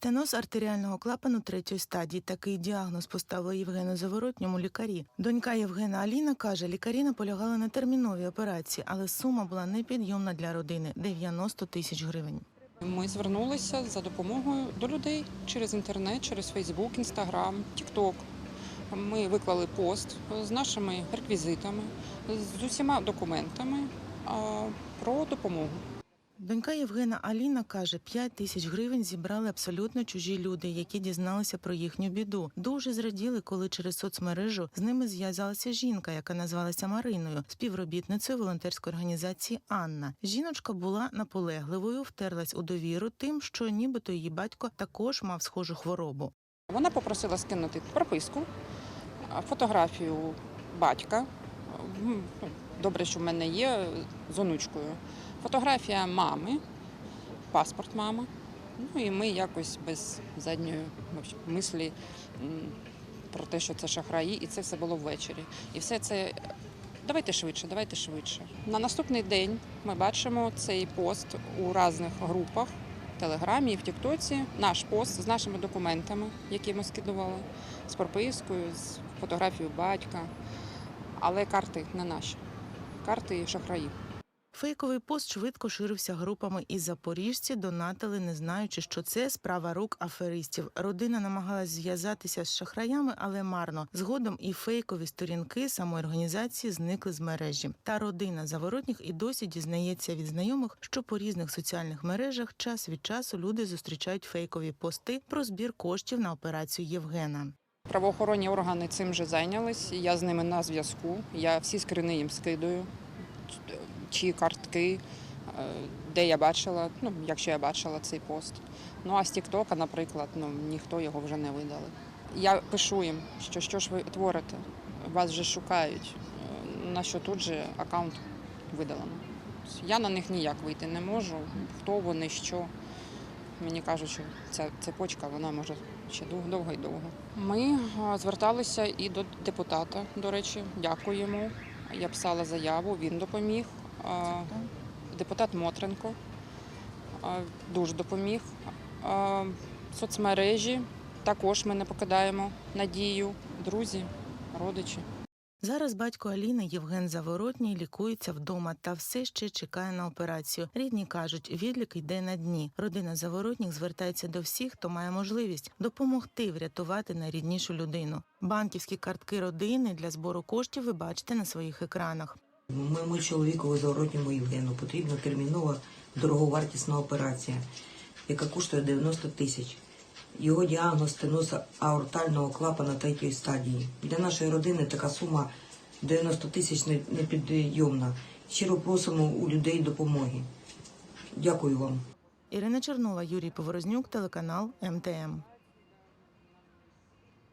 Стеноз артеріального клапану третьої стадії. Такий діагноз поставили Євгену Заворотньому лікарі. Донька Євгена Аліна каже, лікарі наполягали на терміновій операції, але сума була непідйомна для родини 90 тисяч гривень. Ми звернулися за допомогою до людей через інтернет, через Фейсбук, Інстаграм, Тікток. Ми виклали пост з нашими реквізитами, з усіма документами про допомогу. Донька Євгена Аліна каже, 5 тисяч гривень зібрали абсолютно чужі люди, які дізналися про їхню біду. Дуже зраділи, коли через соцмережу з ними зв'язалася жінка, яка назвалася Мариною, співробітницею волонтерської організації Анна. Жіночка була наполегливою, втерлась у довіру тим, що нібито її батько також мав схожу хворобу. Вона попросила скинути прописку, фотографію батька. Добре, що в мене є з онучкою. Фотографія мами, паспорт мами. Ну і ми якось без задньої мислі про те, що це шахраї, і це все було ввечері. І все це давайте швидше, давайте швидше. На наступний день ми бачимо цей пост у різних групах. в Телеграмі і в Тіктоці наш пост з нашими документами, які ми скидували, з пропискою, з фотографією батька. Але карти не наші. Карти шахраїв. Фейковий пост швидко ширився групами, і запоріжці донатили, не знаючи, що це справа рук аферистів. Родина намагалась зв'язатися з шахраями, але марно. Згодом і фейкові сторінки самої організації зникли з мережі. Та родина заворотніх і досі дізнається від знайомих, що по різних соціальних мережах час від часу люди зустрічають фейкові пости про збір коштів на операцію Євгена. Правоохоронні органи цим вже зайнялись. Я з ними на зв'язку. Я всі скрини їм скидаю, чи картки, е, де я бачила, ну, якщо я бачила цей пост. Ну а з Тіктока, наприклад, ну ніхто його вже не видали. Я пишу їм, що що ж ви творите, вас вже шукають, Е, на що тут же аккаунт видалено. Я на них ніяк вийти не можу. Хто вони, що. Мені кажуть, що ця цепочка вона може ще довго, і довго. Ми зверталися і до депутата. До речі, дякую йому. Я писала заяву, він допоміг. Депутат Мотренко дуже допоміг. Соцмережі також ми не покидаємо надію. Друзі, родичі. Зараз батько Аліни Євген Заворотній лікується вдома та все ще чекає на операцію. Рідні кажуть, відлік йде на дні. Родина Заворотніх звертається до всіх, хто має можливість допомогти врятувати найріднішу людину. Банківські картки родини для збору коштів ви бачите на своїх екранах. Моєму чоловікові заворотньому Євгену потрібна термінова дороговартісна операція, яка коштує 90 тисяч. Його діагноз стеноз аортального клапана третьої стадії. Для нашої родини така сума 90 тисяч непідйомна. Щиро просимо у людей допомоги. Дякую вам. Ірина Чернова, Юрій Поворознюк, телеканал МТМ.